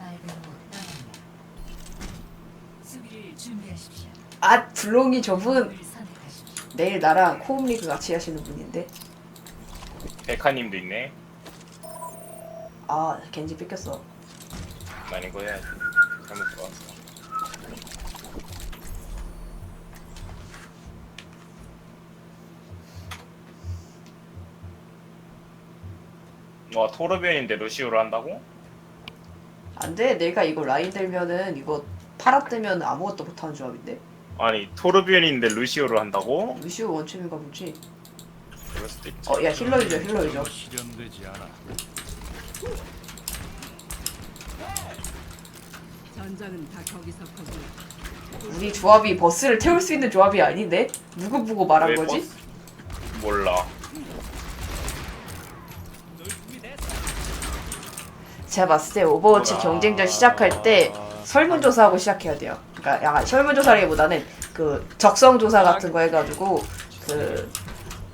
말대로 나갑니다. 수비를 준비하십시오. 아 블롱이 저분 을 선택하십시오. 내일 나랑 코움리그 같이 하시는 분인데 백화님도 있네. 아 겐지 뺏겼어 난 이거 해야 지. 잘못 들어왔어. 와 토르비언인데 루시오를 한다고? 안 돼 내가 이거 라인 들면은 이거 팔아 뜨면 아무것도 못하는 조합인데 아니 토르비언인데 루시오를 한다고? 루시오 원챔인가 보지 그럴 수도 있지. 어 야 힐러 유저 힐러 유저 실현되지 않아. 전장은 다 거기서 거기. 우리 조합이 버스를 태울 수 있는 조합이 아닌데 누구 보고 말한 왜 거지? 버스- 몰라. 제가 봤을 때 오버워치 뭐라. 경쟁전 시작할 때 설문조사하고 시작해야 돼요. 그러니까 약간 설문조사라기보다는 그 적성조사 같은 거 해가지고 그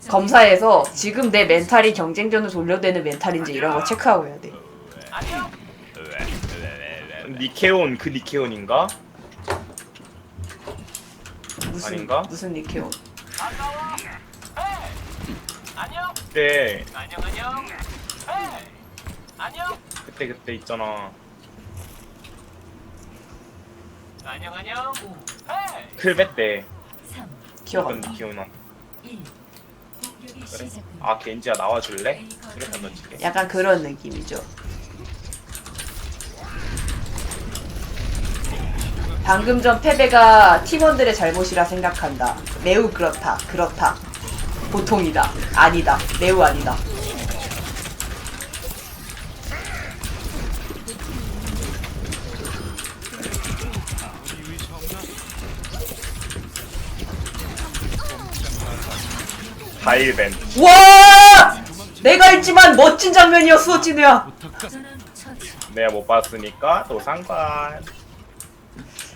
검사에서 지금 내 멘탈이 경쟁전을 돌려대는 멘탈인지 이런 거 체크하고 해야 돼. 니케온 그 니케온인가? 무슨 아닌가? 무슨 니케온? 그때 그때 그때 있잖아. 클베 때 3, 기억 안 어떤 나. 니케온 한 1. 공격이 그래? 아 겐지야 나와줄래? 이렇게 던질게. 약간 그런 느낌이죠. 방금 전 패배가 팀원들의 잘못이라 생각한다. 매우 그렇다. 그렇다. 보통이다. 아니다. 매우 아니다. 다일벤. 와! 내가 했지만 멋진 장면이었어, 진우야. 내가 못 봤으니까 또 상관.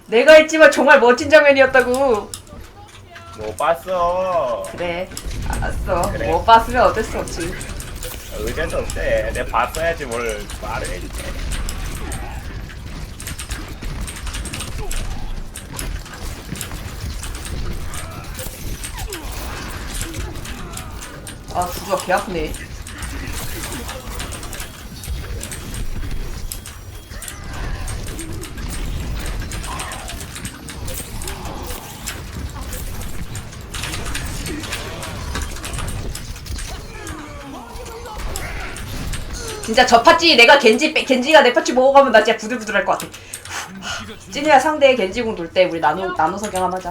내가 했지만 정말 멋진 장면이었다고. 못 봤어. 그래. 알았어. 그래. 못 봤으면 어쩔 수 없지. 의견도 없대. 내가 봤어야지 뭘 말을 해주지. 아, 구주가 개 아프네. 진짜 저 파찌 내가 겐지 빼- 겐지가 내 파찌 먹어가면 나 진짜 부들부들할 것 같아. 찐이야 상대 겐지궁 돌때 우리 나노 나노 석양 한번 하자.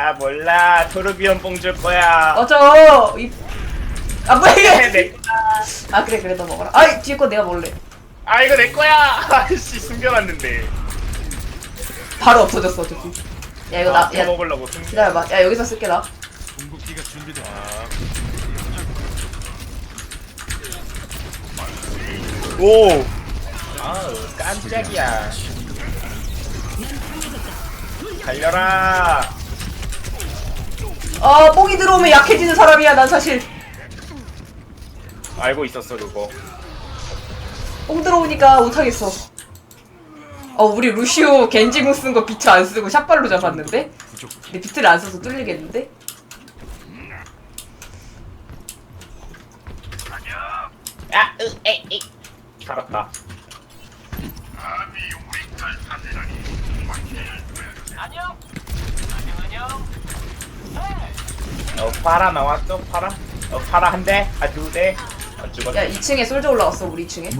아 몰라. 토르비언 뽕 줄 거야. 어저 이. 아 뭐야 이게? 내, 아 그래 그래 너 먹어라. 아 뒤에 거 내가 먹을래. 아 이거 내 거야. 아씨 숨겨놨는데. 바로 없어졌어 어차피. 야 이거 아, 나야 먹으려고 숨겨. 기다려봐. 야 여기서 쓸게 나. 궁극기가 준비돼. 아. 오. 아우 깜짝이야. 달려라. 아 뽕이 들어오면 약해지는 사람이야 난 사실. 알고 있었어 그거. 뽕 들어오니까 못하겠어. 어 우리 루시오 겐지궁 쓴 거 비트 안 쓰고 샷발로 잡았는데? 근데 비트를 안 써서 뚫리겠는데? 야, 으, 에이, 에이. 살았다. 어, 파라 나왔어, 파라? 어, 파라 한 대? 아, 두 대? 아, 죽었어. 야 2층에 솔져 올라왔어 우리 2층에.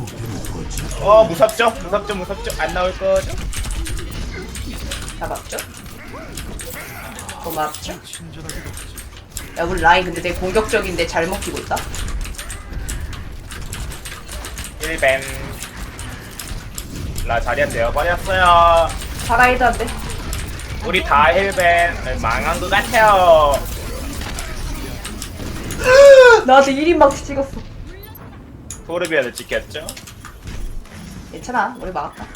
어, 무섭죠? 무섭죠, 무섭죠? 안 나올 거죠? 잡았죠? 고맙죠? 야 우리 라인 근데 되게 공격적인데 잘 먹히고 있다? 1벤. 라 자리에 되어버렸어요. 살아있다는데? 우리 다 1벤. 망한 것 같아요. 나한테 1인 망치 찍었어. 토르비아를 지켰죠? 괜찮아 우리 막았다.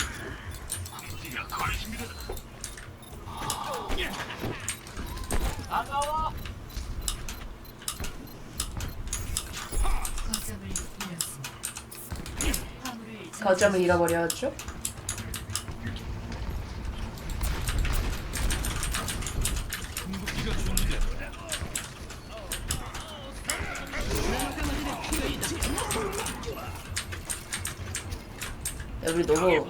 거점을 잃었습니다. 화물을 거점을 잃어버렸죠? 궁극기가 준비됐다. 야, 우리 너무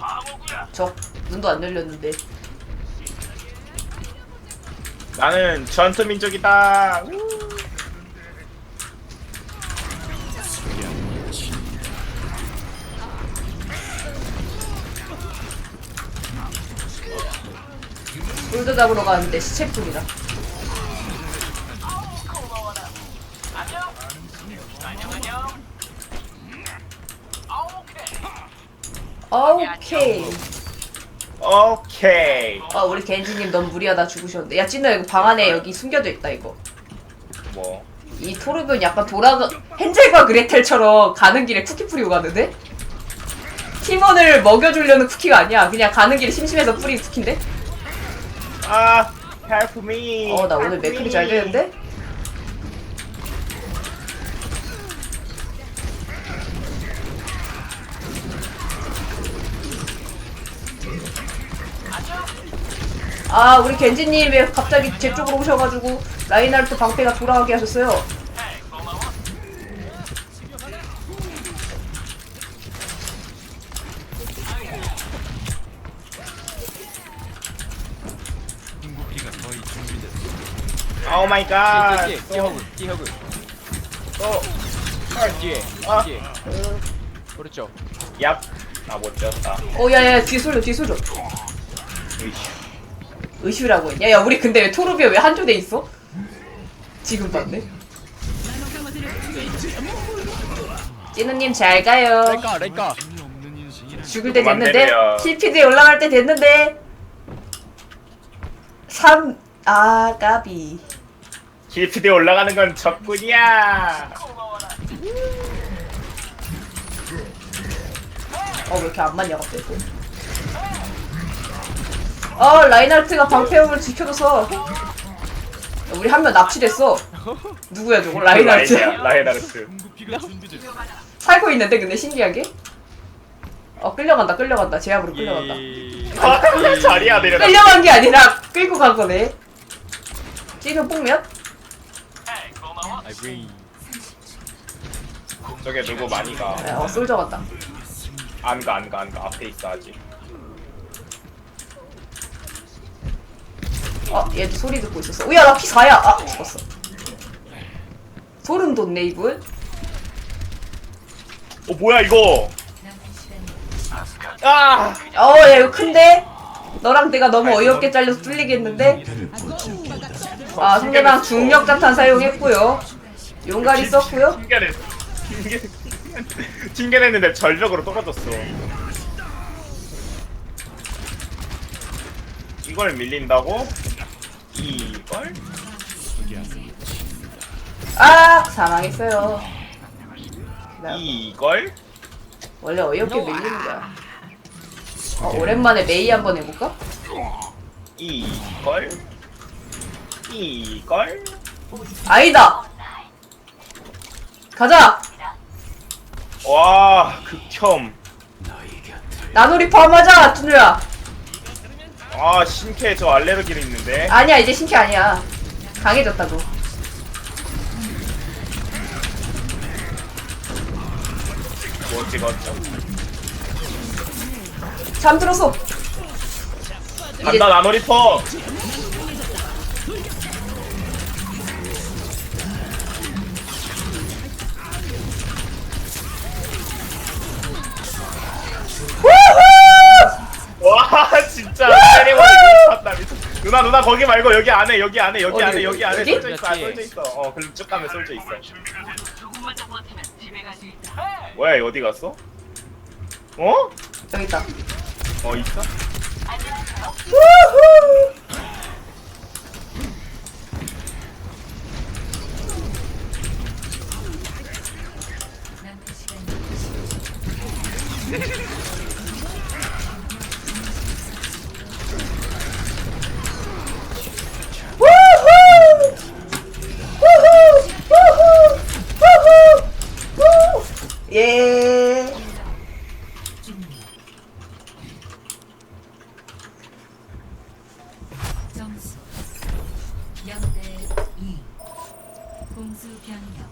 적 눈도 안 열렸는데 나는 전투 민족이다. 우. 꿀도 잡으러 가는데 시체풀이다 오케이 오케이. 아 우리 겐지님 너무 무리하다 죽으셨는데 야 찐나 이거 방 안에 여기 숨겨져 있다 이거 뭐 이 토르비온 약간 돌아가 헨젤과 그레텔처럼 가는 길에 쿠키 뿌리고 가는데? 팀원을 먹여주려는 쿠키가 아니야 그냥 가는 길에 심심해서 뿌린 쿠키인데? 아, help me. 어 나 오늘 help me. 잘 되는데? 아 우리 겐지님 왜 갑자기 제 쪽으로 오셔가지고 라인하르트 방패가 돌아가게 하셨어요 준비됐다. 오 마이 갓. 뒤에 뒤에 허그 뒤에 허그 또 뒤에 아. 뒤에 그렇죠 얍. 아 못 졌다. 어 야야 뒤에 솔져 뒤에 솔져 으이씨. 의슈라고 했냐? 야 우리 근데 왜 토르비에 왜 한조돼 있어? 지금 봤네 찌누님 잘 가요 없는 인생이란 죽을 때 그만 됐는데 내려요. 킬피드에 올라갈 때 됐는데 3 아 까비 길피드에 올라가는 건 적군이야. 어 왜 이렇게 안 맞냐 갑자기 또. 어 라인하르트가 방패형을 지켜줘서 우리 한 명 납치됐어 누구야 저거 라인하르트 라인- 라인하르트. 살고 있는데 근데 신기하게 어 끌려간다 끌려간다 제압으로 끌려간다 이... 아, 자리야 내려라. 끌려간 게 아니라 끌고 간 거네 찌는 뽕면? 저게 누구 많이 가. 야, 어 솔져 갔다 안 가, 안 가, 안 가. 앞에 있어 아직. 어 얘도 소리 듣고 있었어 우야 나피 4야 아 죽었어 소름 돋네 이분 어 뭐야 이거? 아, 어야 이거 큰데? 너랑 내가 너무 어이없게 잘려서 뚫리겠는데? 아 상대방 중력 자탄 사용했고요 용가리 썼고요 튕겨냈. 튕겨, 튕겨냈는데 절벽으로 떨어졌어. 이걸 밀린다고? 이걸? 아 사망했어요. 이걸? 원래 어이없게 밀리는 거야 어, 오랜만에 메이 한번 해볼까? 이걸? 이걸? 아니다 가자 와, 극혐. 나노리파 하자 준우야 아, 신캐 저 알레르기는 있는데. 아니야 이제 신캐 아니야 강해졌다고 뭐 찍었죠? 잠들었어 간다, 나노리퍼! 누나 누나 거기 말고 여기 안에 여기 안에 여기 어디, 안에 어디, 여기 안에 여기? 쏠져 있어 아, 여기? 쏠져 있어 어 그럼 쭉 가면 쏠져 있어 뭐야 이거 어디 갔어? 어? 여기 있다 어 있어? 우후 남은 시간 우후 우후 우후 우후 우 예. 승리. 점수 0대 2. 공수 변경.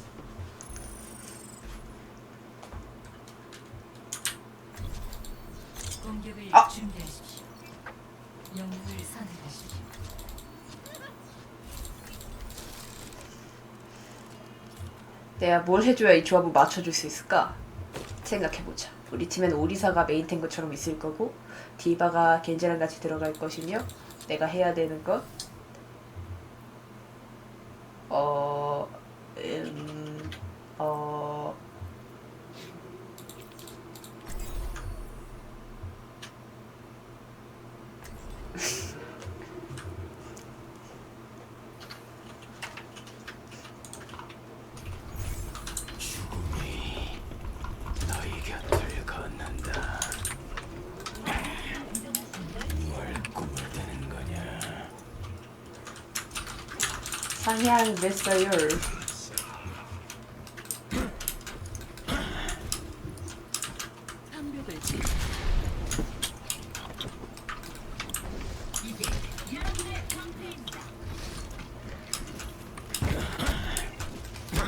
공격을 아! 준비하십시오. 영웅을 선택하십시오. 내가 뭘 해줘야 이 조합을 맞춰줄 수 있을까? 생각해보자. 우리 팀엔 오리사가 메인 탱커처럼 있을 거고 디바가 겐지랑 같이 들어갈 것이며 내가 해야 되는 것 어... 음... 어... 상향 됐어요. 한벽을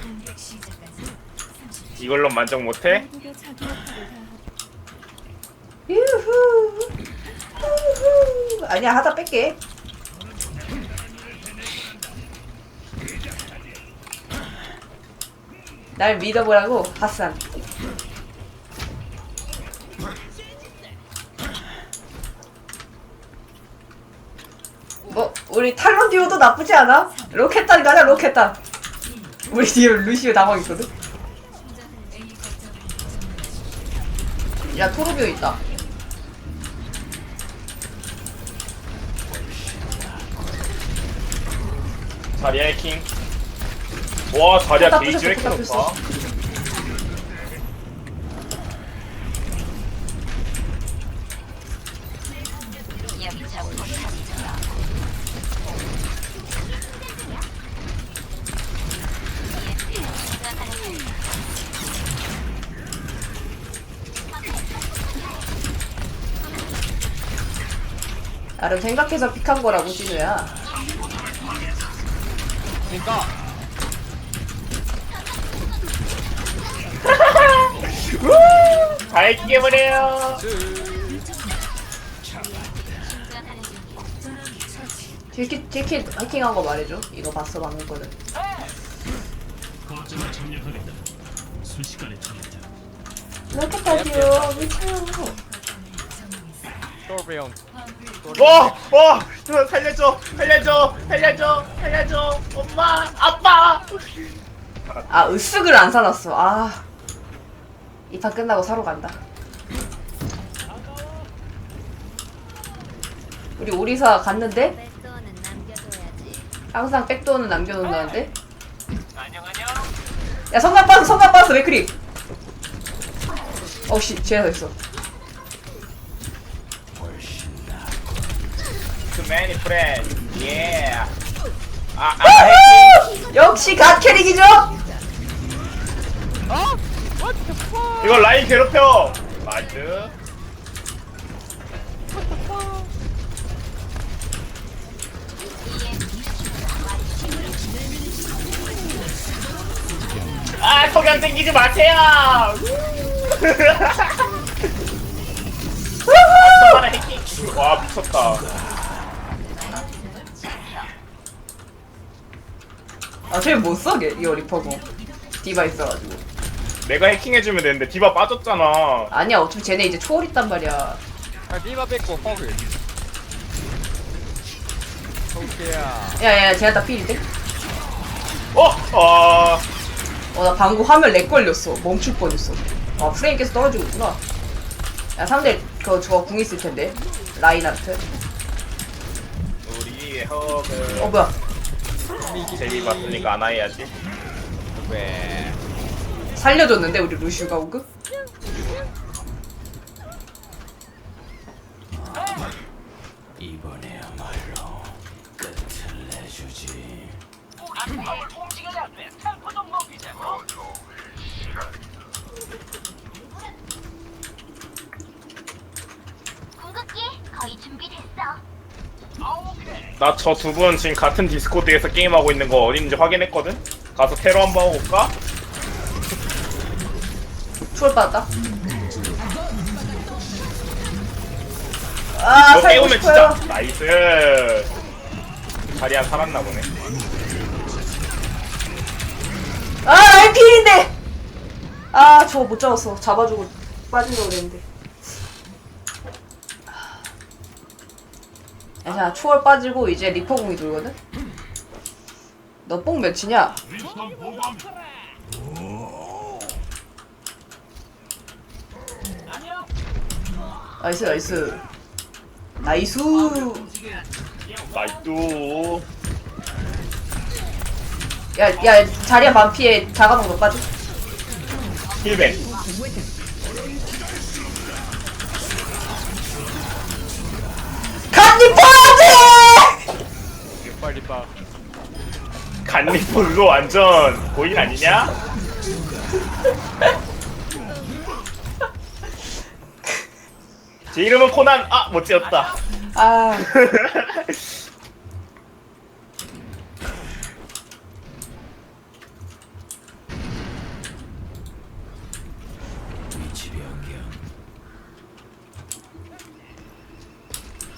공격 시작까지 30초. 이걸로 만족 못해? 유후. 우후. 아니야 하다 뺄게. 날 믿어보라고 핫산. 뭐 우리 탈론 듀오도 나쁘지 않아? 로켓단 가자 로켓단. 우리 뒤에 루시오 나방 있거든. 야 토르비오 있다. 자리야 해킹. 와 자리야 다 게이지 왜 이렇게 높아? 나름 생각해서 픽한 거라고 진우야. 그러니까 다 해킹해버려요. 딜킷 딜킷 해킹한 거 말해줘. 이거 봤어 방금 거는. 거점을 점령하겠다. 순식간에 점령자. 로켓단이요. 미쳐요. 솔베용 와, 와, 어, 살려줘, 살려줘, 살려줘, 살려줘, 엄마, 아빠. 아 으쓱을 안 사놨어. 아. 이 판 끝나고 사러 간다. 우리 오리사 갔는데 백도어는 남겨둬야지. 항상 백도어는 남겨놓는다는데. 야 성남 빠졌어 성남 빠졌어 맥크리. 어씨 쟤가 있어. Too many friends, yeah. 아, 아, 해킹. 역시 갓 캐릭이죠. 이거 라인 괴롭혀. 나이스. 아, 석양 땡기지 마세요. 아, 해킹. 와, 미쳤다. 아 쟤못 써게 이거 리퍼고. 디바 있어가지고. 내가 해킹해주면 되는데 디바 빠졌잖아. 아니야 어차피 쟤네 이제 초월 있단 말이야. 아 디바 뺏고 허그. 오케이야 야야 쟤네 다 필인데? 어, 아, 어 나 방금 화면 렉 걸렸어. 멈출 뻔했어. 아 프레임 계속 떨어지고 있구나. 야 상대 그 저거 궁 있을 텐데. 라인한테. 우리 허그. 어 뭐야? 제리 봤으니까 안 해야지. 왜 살려줬는데 우리 루시우가 오그? 이번에야말로 끝을 내주지. 나저 두 분 지금 같은 디스코드에서 게임하고 있는 거 어딘지 확인했거든? 가서 테러 한번 하고 올까? 받았다. 아, 너 살고 깨우면 싶어요. 진짜 나이스 자리야 살았나 보네 아, 라인 필인데! 아, 저거 못 잡았어. 잡아주고 빠지려고 그랬는데. 야, 자, 초월 빠지고 이제 리퍼공이 돌거든? 너 뽕 몇이냐? 나이스, 나이스. 나이스. 나이스 야, 야, 자리야 반피에 자가동 너 빠져. 힐벤 간니 빠지! 빨리 빠. 간리포 그거 완전 고인 아니냐? 제 이름은 코난 아 못 지었다 아.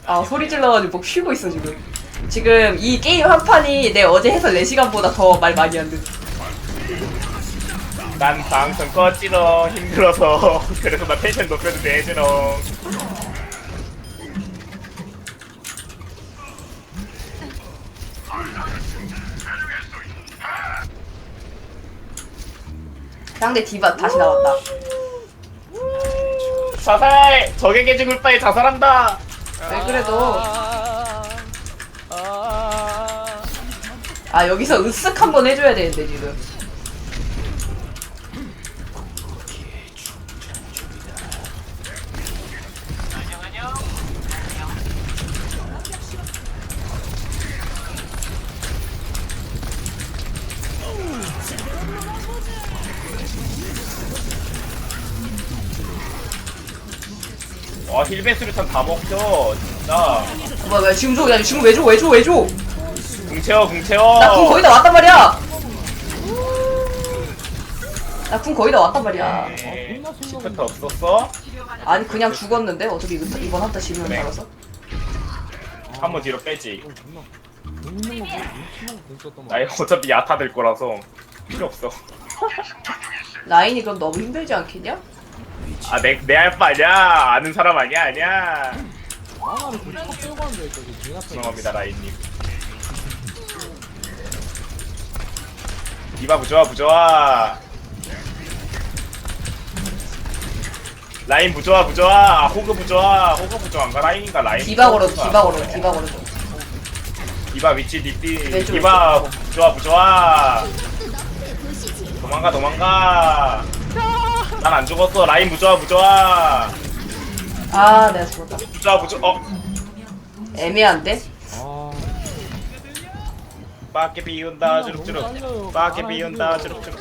아 소리 질러가지고 목 쉬고 있어 지금. 지금 이 게임 한 판이 내 어제 해서 4시간보다 더 말 많이 한 듯. 난 방송 꺼지러 힘들어서 그래서 나 텐션 높여도 되지롱 상대 디바 다시 나왔다. 자살 적에게 죽을 바에 자살한다 왜 그래도 아, 아 여기서 으쓱 한번 해줘야 되는데 지금. 힐벤 수류탄 다 먹혀 진짜 뭐야 뭐야 지금 줘, 야 지금 왜 줘, 왜 줘, 왜 줘? 궁 채워 궁 채워 나 궁 거의 다 왔단 말이야. 나 궁 거의 다 왔단 말이야. 네, 시프트 없었어? 아니 그냥 죽었는데 어차피 이번, 이번 한타 지면 그래. 살아서. 한 번 뒤로 빼지 거 있었던 나 이거 어차피 야타 될 거라서 필요 없어 라인이 그럼 너무 힘들지 않겠냐? 아 내 내 알바 아니야. 아는 사람 아니야 아니야. 하나를 저기 제가 죄송합니다 라인님. 디바 부좋아 부좋아 라인 부좋아 부좋아 호그 부좋아 호그 부좋아인가? 라인인가? 라인. 디바 걸어. 디바 걸어, 디바 걸어. 줘. 디바 위치 디디 왼쪽, 디바 부좋아 부좋아 도망가 도망가 난 안 죽었어 라인 부좋아 부좋아 아 내가 죽었다. 부좋아 부좋아 어 애매한데? 아, 밖에 비운다 주룩주룩 밖에 비운다 주룩주룩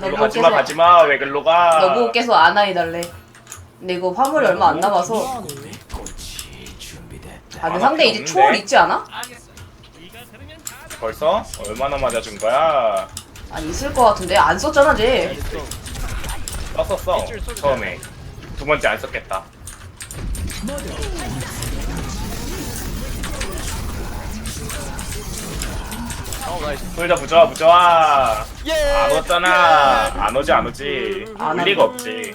너 글로 보고 가지마 계속 가지마 왜 글로 가너 보고 계속 안아 해달래. 근데 이거 화물이 얼마 안 남아서. 아 근데 안 상대 이제 없는데? 초월 있지 않아? 벌써? 얼마나 맞아준 거야? 아니 있을 것 같은데 안 썼잖아 쟤. 썼었어 처음에 두 번째 안 썼겠다 어, 나이스. 솔자 부좋아 부좋아 예! 안 오잖아 안 오지 안 오지 안 올 리가. 없지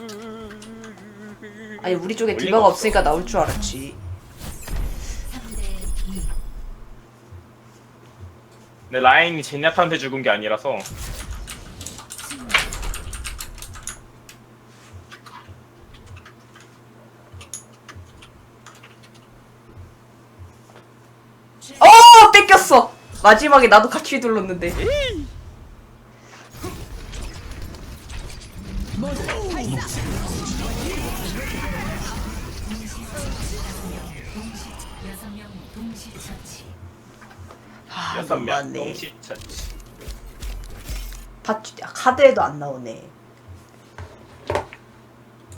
아니 우리 쪽에 올 리가 디바가 없어. 없으니까 나올 줄 알았지. 근데 라인이 제냐타한테 죽은 게 아니라서 어 뺏겼어. 마지막에 나도 같이 휘둘렀는데. 아 여섯 명 너무하네. 동시 처치 파 카드에도 안 나오네.